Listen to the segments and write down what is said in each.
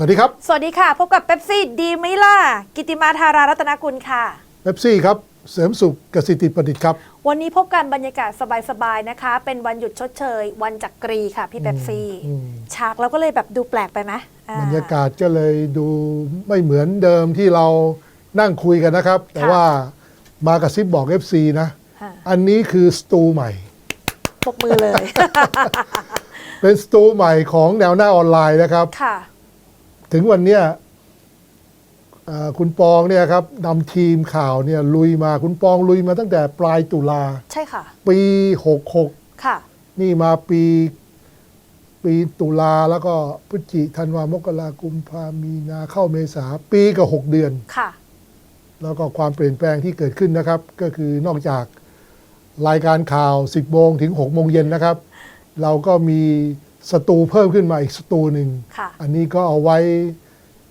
สวัสดีครับ สวัสดีค่ะ พบกับเป๊ปซี่ดีไหมล่ะกิติมาธารารัตนกุลค่ะเบปซี่ครับ เสริมสุขกสิติประดิษฐ์ครับ วันนี้พบกันบรรยากาศสบายๆนะคะ เป็นวันหยุดชดเชย วันจักรีค่ะพี่เป๊ปซี่อืมฉากเราก็เลยแบบดูแปลกไปไหมอ่บรรยากาศก็เลยดูไม่เหมือนเดิมที่เรานั่งคุยกันนะครับ แต่ว่ามากระซิบบอก FC นะค่ะอันนี้คือสตูใหม่ปรบมือเลย เป็นสตูใหม่ของแนวหน้าออนไลน์นะครับค่ะ ถึงวันเนี้ยเอ่อคุณปองเนี่ยครับนำทีมข่าวเนี่ยลุยมาคุณปองลุยมาตั้งแต่ปลายตุลาใช่ค่ะ ปี66ค่ะ นี่มาปี ปีตุลาแล้วก็พฤศจิธันวามกรากุมภามีนาเข้าเมษาปีกับหกเดือนค่ะ แล้วก็ความเปลี่ยนแปลงที่เกิดขึ้นนะครับ ก็คือนอกจากรายการข่าว 10โมงถึง6โมงเย็นนะครับ เราก็มี สตูเพิ่มขึ้นมาอีกสตูหนึ่ง ค่ะอันนี้ก็เอาไว้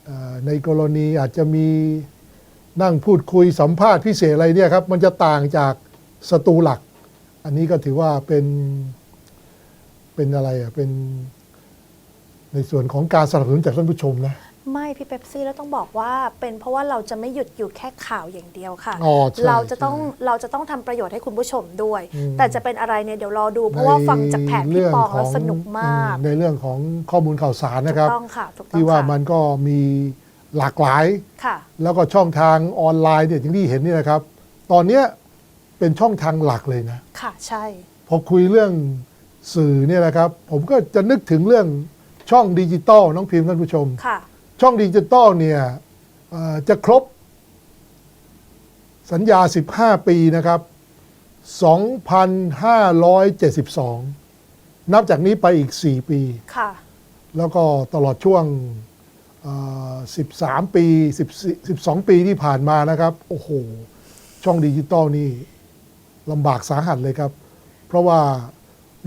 เอ่อในกรณีอาจจะมีนั่งพูดคุยสัมภาษณ์พิเศษอะไรเนี่ยครับ มันจะต่างจากสตูหลัก อันนี้ก็ถือว่าเป็นเป็นอะไรอะเป็นในส่วนของการสนับสนุนจากท่านผู้ชมนะ ไม่พี่เป๊ปซี่แล้วต้องบอกว่าเป็นเพราะว่าเราจะไม่หยุดอยู่แค่ข่าวอย่างเดียวค่ะ อ๋อใช่เราจะต้องใช่ เราจะต้องทำประโยชน์ให้คุณผู้ชมด้วย อืม แต่จะเป็นอะไรเนี่ยเดี๋ยวรอดู เพราะว่าฟังจากแผนพี่ปองแล้วสนุกมากอืในเรื่องของข้อมูลข่าวสารนะครับถูกต้องค่ะถูกต้องที่ว่าค่ะมันก็มีหลากหลาย ค่ะ แล้วก็ช่องทางออนไลน์เนี่ยอย่างที่เห็นนี่นะครับ ตอนเนี้ยเป็นช่องทางหลักเลยนะ ค่ะใช่ พอคุยเรื่องสื่อเนี่ยนะครับ ผมก็จะนึกถึงเรื่องช่องดิจิตอลน้องพิมพ์ท่านผู้ชม ค่ะ ช่องดิจิตอลเนี่ยเอ่อจะครบสัญญา 15 ปีนะครับ 2,572 นับจากนี้ไปอีก 4 ปี ค่ะ แล้วก็ตลอดช่วงเอ่อ13 ปี14 12 ปีที่ผ่านมานะครับ โอ้โห ช่องดิจิตอลนี่ลำบากสาหัสเลยครับ เพราะว่า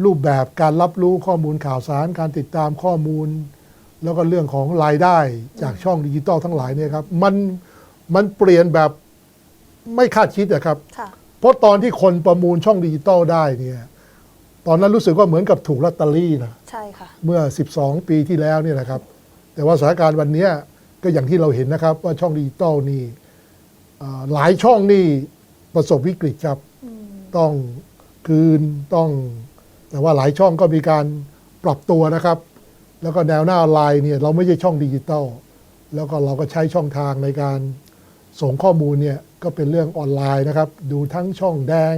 รูปแบบการรับรู้ข้อมูลข่าวสาร การติดตามข้อมูล แล้วก็เรื่องของรายได้จากช่องดิจิตอลทั้งหลายเนี่ยครับมันมันเปลี่ยนแบบไม่คาดคิดอะครับค่ะเพราะตอนที่คนประมูลช่องดิจิตอลได้เนี่ยตอนนั้นรู้สึกว่าเหมือนกับถูกลอตเตอรี่นะใช่ค่ะเมื่อ 12 ปีที่แล้วเนี่ยนะครับ แต่ว่าสถานการณ์วันเนี้ยก็อย่างที่เราเห็นนะครับ ว่าช่องดิจิตอลนี่เอ่อหลายช่องนี่ประสบวิกฤตครับต้องคืนต้อง แต่ว่าหลายช่องก็มีการปรับตัวนะครับ แล้วก็แนวหน้าออนไลน์เนี่ยเราไม่ใช่ช่องดิจิตอลแล้วก็เราก็ใช้ช่องทางในการส่งข้อมูลเนี่ยก็เป็นเรื่องออนไลน์นะครับ ดูทั้งช่องแดง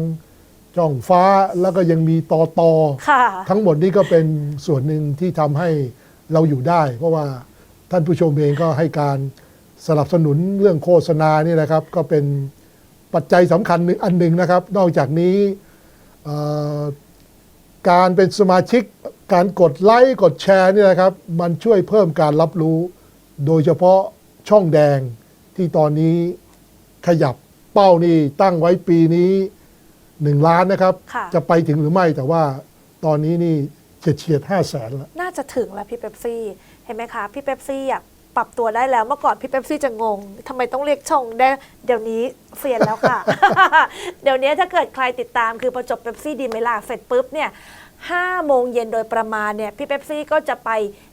ช่องฟ้าแล้วก็ยังมีตอตอค่ะทั้งหมดนี้ก็เป็นส่วนหนึ่งที่ทำให้เราอยู่ได้ เพราะว่าท่านผู้ชมเองก็ให้การสนับสนุนเรื่องโฆษณานี่นะครับ ก็เป็นปัจจัยสำคัญหนึ่งอันหนึ่งนะครับ นอกจากนี้เอ่อการเป็นสมาชิก การกดไลค์กดแชร์นี่นะครับ มันช่วยเพิ่มการรับรู้ โดยเฉพาะช่องแดงที่ตอนนี้ขยับเป้านี่ตั้งไว้ปีนี้หนึ่งล้านนะครับ ค่ะ จะไปถึงหรือไม่แต่ว่าตอนนี้นี่เฉียดเฉียดห้าแสนแล้วน่าจะถึงแล้วพี่เป๊ปซี่ เห็นไหมคะ พี่เป๊ปซี่อะปรับตัวได้แล้วเมื่อก่อนพี่เป๊ปซี่จะงงทำไมต้องเรียกช่องได้เดี๋ยวนี้เฟียนแล้วค่ะ เดี๋ยวนี้ถ้าเกิดใครติดตามคือพอจบเป๊ปซี่ดีไหมล่ะเสร็จปุ๊บเนี่ย ห้าโมงเย็นโดยประมาณเนี่ยพี่เป๊ปซี่ก็จะไป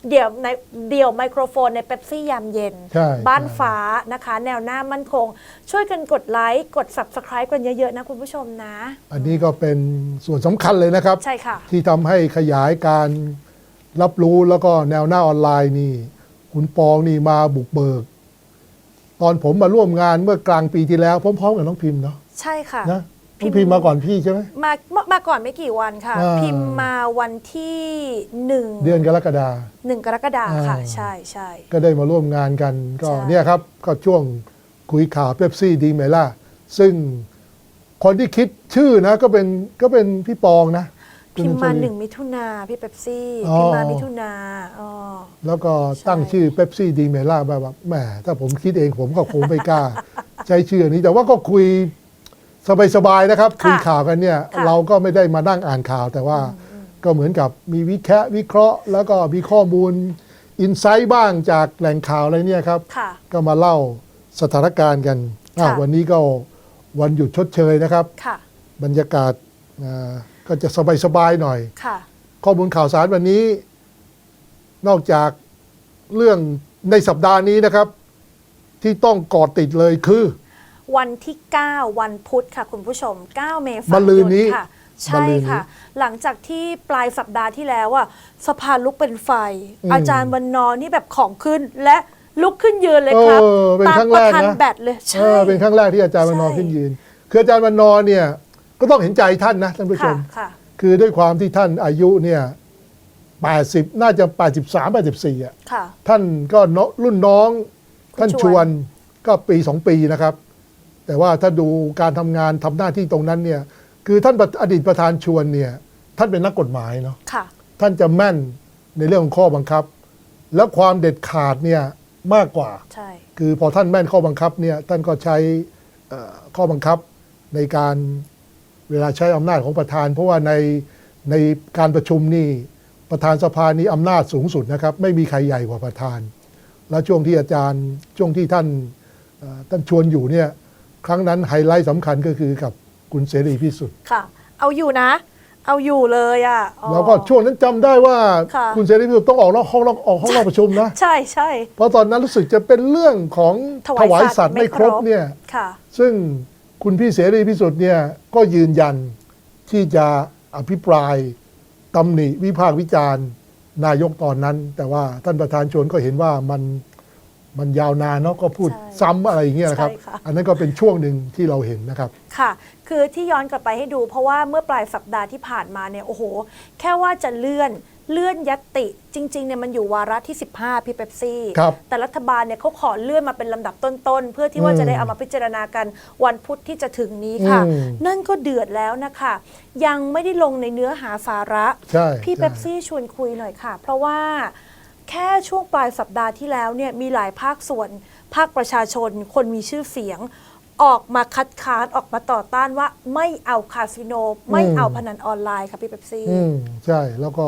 เดี่ยวในเดี่ยวไมโครโฟนในเป๊ปซี่ยามเย็น ใช่บ้านใช่ ฟ้านะคะ แนวหน้ามั่นคง ช่วยกันกดไลค์กด subscribe กันเยอะ ๆ นะคุณผู้ชมนะ อันนี้ก็เป็นส่วนสำคัญเลยนะครับ ใช่ค่ะ ที่ทำให้ขยายการรับรู้แล้วก็แนวหน้าออนไลน์นี่ คุณปองนี่มาบุกเบิก ตอนผมมาร่วมงานเมื่อกลางปีที่แล้วพร้อมๆกับน้องพิมพ์เนาะใช่ค่ะ นะ น้องพิมพ์มาก่อนพี่ใช่ไหม มามามาก่อนไม่กี่วันค่ะ อ่า พิมพ์มาวันที่หนึ่งเดือนกรกฎา หนึ่งกรกฎาคมค่ะ อ่า ใช่ใช่ ก็ได้มาร่วมงานกัน ก็ใช่ เนี่ยครับ ก็ช่วงคุยข่าวเป๊ปซี่ดีไหมล่ะซึ่งคนที่คิดชื่อนะก็เป็นก็เป็นพี่ปองนะพิมพ์มาคุณหนึ่งมิถุนาพี่เป๊ปซี่อ๋อพิมพ์มามิถุนาอ๋อ แล้วก็ตั้งใช่ชื่อเป๊ปซี่ดีเมล่าแบบว่าแหมถ้าผมคิดเองผมก็คงไม่กล้า ใช้ชื่อนี้แต่ว่าก็คุย สบายๆนะครับคุยข่าวกันเนี่ย เราก็ไม่ได้มานั่งอ่านข่าว แต่ว่าก็เหมือนกับมีวิแคะวิเคราะห์ แล้วก็มีข้อมูลอินไซต์บ้างจากแหล่งข่าวอะไรเนี่ยครับค่ะก็มาเล่าสถานการณ์กันอะค่ะวันนี้ก็วันหยุดชดเชยนะครับค่ะบรรยากาศอ่าก็จะสบายๆหน่อยค่ะข้อมูลข่าวสารวันนี้ นอกจากเรื่องในสัปดาห์นี้นะครับ ที่ต้องกอดติดเลยคือ วันที่ 9 วันพุธค่ะคุณผู้ชม 9 เมษายนมะรืนนี้ ค่ะมะใช่รืนนี้ค่ะ หลังจากที่ปลายสัปดาห์ที่แล้วอะสภาลุกเป็นไฟ อืมอาจารย์วันนอร์นี่แบบของขึ้นและลุกขึ้นยืนเลยครับเออเป็นตามครั้งปแรระกธานนะแบตเลยเอใช่ อเป็นครั้งแรกที่อาจารย์วันนอร์ใช่ ขึ้นยืน คืออาจารย์วันนอร์เนี่ยก็ต้องเห็นใจท่านนะท่านผู้ชค่ะม ค่ะ คือด้วยความที่ท่านอายุเนี่ย80 น่าจะ 83 84อะ ค่ะ ท่านก็เนอะรุ่นน้องคุณท่านชชววนนก็ปีสองปีนะครับ แต่ว่าถ้าดูการทำงานทำหน้าที่ตรงนั้นเนี่ยคือท่านประอดีตประธานชวนเนี่ยท่านเป็นนักกฎหมายเนาะค่ะท่านจะแม่นในเรื่องของข้อบังคับ แล้วความเด็ดขาดเนี่ยมากกว่าใช่คือพอท่านแม่นข้อบังคับเนี่ยท่านก็ใช้เอ่อข้อบังคับในการเวลาใช้อำนาจของประธาน เพราะว่าในในการประชุมนี่ประธานสภานี้อำนาจสูงสุดนะครับ ไม่มีใครใหญ่กว่าประธาน แล้วช่วงที่อาจารย์ช่วงที่ท่านเอ่อท่านชวนอยู่เนี่ย ครั้งนั้นไฮไลท์สำคัญก็คือกับคุณเสรีพิสุทธิ์ค่ะ เอาอยู่นะ เอาอยู่เลยอะอ๋อ แล้วก็ช่วงนั้นจำได้ว่าค่ะคุณเสรีพิสุทธิ์ต้องออกนอกห้องนอกออกห้องนอกประชุมนะ ใช่ใช่ เพราะตอนนั้นรู้สึกจะเป็นเรื่องของถวายสัตว์ไม่ครบไม่ครบเนี่ย ค่ะ ซึ่งคุณพี่เสรีพิสุทธิ์เนี่ยก็ยืนยันที่จะอภิปรายตำหนิวิพากษ์วิจารณ์ นายกตอนนั้น แต่ว่าท่านประธานชวนก็เห็นว่ามัน มันยาวนานเนาะก็พูดใช่ซ้ำอะไรอย่างเงี้ยนะครับ ใช่ค่ะ อันนั้นก็เป็นช่วงหนึ่งที่เราเห็นนะครับ ค่ะ คือที่ย้อนกลับไปให้ดู เพราะว่าเมื่อปลายสัปดาห์ที่ผ่านมาเนี่ยโอ้โห แค่ว่าจะเลื่อนเลื่อนยัตติจริงๆเนี่ยมันอยู่วาระที่ 15 พี่เป๊ปซี่ ครับแต่รัฐบาลเนี่ยเขาขอเลื่อนมาเป็นลำดับต้นๆ เพื่อที่ว่าอืมจะได้เอามาพิจารณากันวันพุธที่จะถึงนี้ค่ะ อืม นั่นก็เดือดแล้วนะคะ ยังไม่ได้ลงในเนื้อหาสาระ ใช่พี่ใช่ เป๊ปซี่ชวนคุยหน่อยค่ะ เพราะว่า แค่ช่วงปลายสัปดาห์ที่แล้วเนี่ยมีหลายภาคส่วน ภาคประชาชน คนมีชื่อเสียง ออกมาคัดค้านออกมาต่อต้านว่าไม่เอาคาสิโน ไม่เอาพนันออนไลน์ค่ะพี่เป๊ปซี่อืมใช่แล้วก็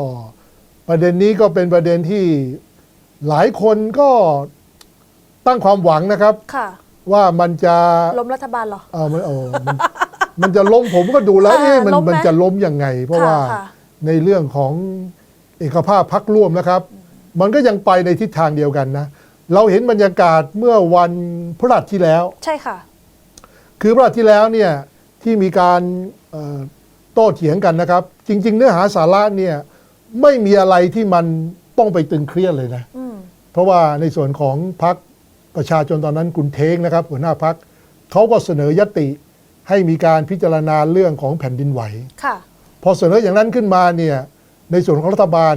ประเด็นนี้ก็เป็นประเด็นที่หลายคนก็ตั้งความหวังนะครับ ค่ะ ว่ามันจะล้มรัฐบาลเหรอ เออมันเออมันมันจะล้มผมก็ดูแล้วค่ะเอ๊ะมันล้มไหมมันจะล้มยังไง เพราะค่ะว่าค่ะ ในเรื่องของเอกภาพพักร่วมนะครับ มันก็ยังไปในทิศทางเดียวกันนะ เราเห็นบรรยากาศเมื่อวันพฤหัสที่แล้ว ใช่ค่ะ คือพฤหัสที่แล้วเนี่ยที่มีการเอ่อโต้เถียงกันนะครับ จริง ๆ เนื้อหาสาระเนี่ยไม่มีอะไรที่มันต้องไปตึงเครียดเลยนะอืมเพราะว่าในส่วนของพรรคประชาชนตอนนั้นคุณเทงนะครับ หัวหน้าพรรคเขาก็เสนอยติให้มีการพิจารณาเรื่องของแผ่นดินไหวค่ะพอเสนออย่างนั้นขึ้นมาเนี่ยในส่วนของรัฐบาล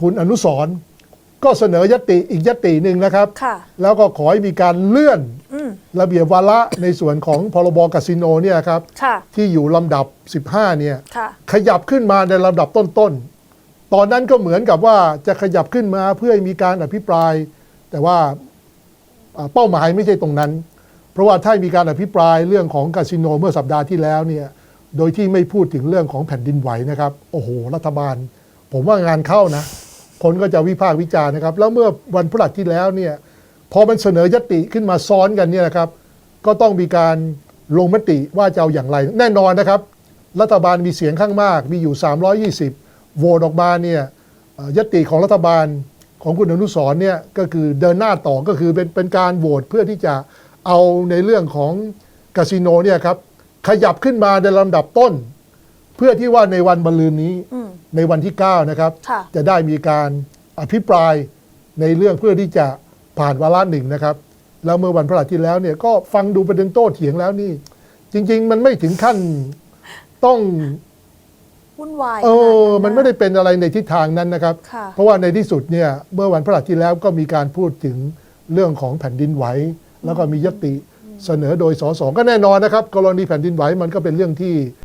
คุณอนุสรณ์ก็เสนอยติอีกยติหนึ่งนะครับ ค่ะแล้วก็ขอให้มีการเลื่อนอืมระเบียบวาระในส่วนของพรบคาสิโนเนี่ยครับ ค่ะที่อยู่ลำดับ 15 เนี่ย ค่ะ ขยับขึ้นมาในลำดับต้นๆ ตอนนั้นก็เหมือนกับว่าจะขยับขึ้นมาเพื่อให้มีการอภิปราย แต่ว่าอ่าเป้าหมายไม่ใช่ตรงนั้น เพราะว่าถ้ามีการอภิปรายเรื่องของคาสิโนเมื่อสัปดาห์ที่แล้วเนี่ยโดยที่ไม่พูดถึงเรื่องของแผ่นดินไหวนะครับ โอ้โห รัฐบาล ผมว่างานเข้านะ คนก็จะวิพากษ์วิจารณ์นะครับ แล้วเมื่อวันพฤหัสที่แล้วเนี่ยพอมันเสนอยติขึ้นมาซ้อนกันเนี่ยนะครับ ก็ต้องมีการลงมติว่าจะเอาอย่างไร แน่นอนนะครับ รัฐบาลมีเสียงข้างมาก มีอยู่ 320 โหวตออกมาเนี่ยยติของรัฐบาลของคุณอนุสรเนี่ยก็คือเดินหน้าต่อก็คือเป็นเป็นการโหวตเพื่อที่จะเอาในเรื่องของคาสิโนเนี่ยครับขยับขึ้นมาในลำดับต้น เพื่อที่ว่าในวันมะรืนนี้ ในวันที่ 9 นะครับ ค่ะ จะได้มีการอภิปรายในเรื่องเพื่อที่จะผ่านวาระหนึ่งนะครับ แล้วเมื่อวันพฤหัสที่แล้วเนี่ยก็ฟังดูประเด็นโต้เถียงแล้วนี่ จริง ๆ มันไม่ถึงขั้นต้อง วุ่นวายเออขนาดมันไม่ได้เป็นอะไรในทิศทางนั้นนะครับ ค่ะ เพราะว่าในที่สุดเนี่ยเมื่อวันพฤหัสที่แล้วก็มีการพูดถึงเรื่องของแผ่นดินไหว แล้วก็มียติเสนอโดยสสก็แน่นอนนะครับ กรณีแผ่นดินไหวมันก็เป็นเรื่องที่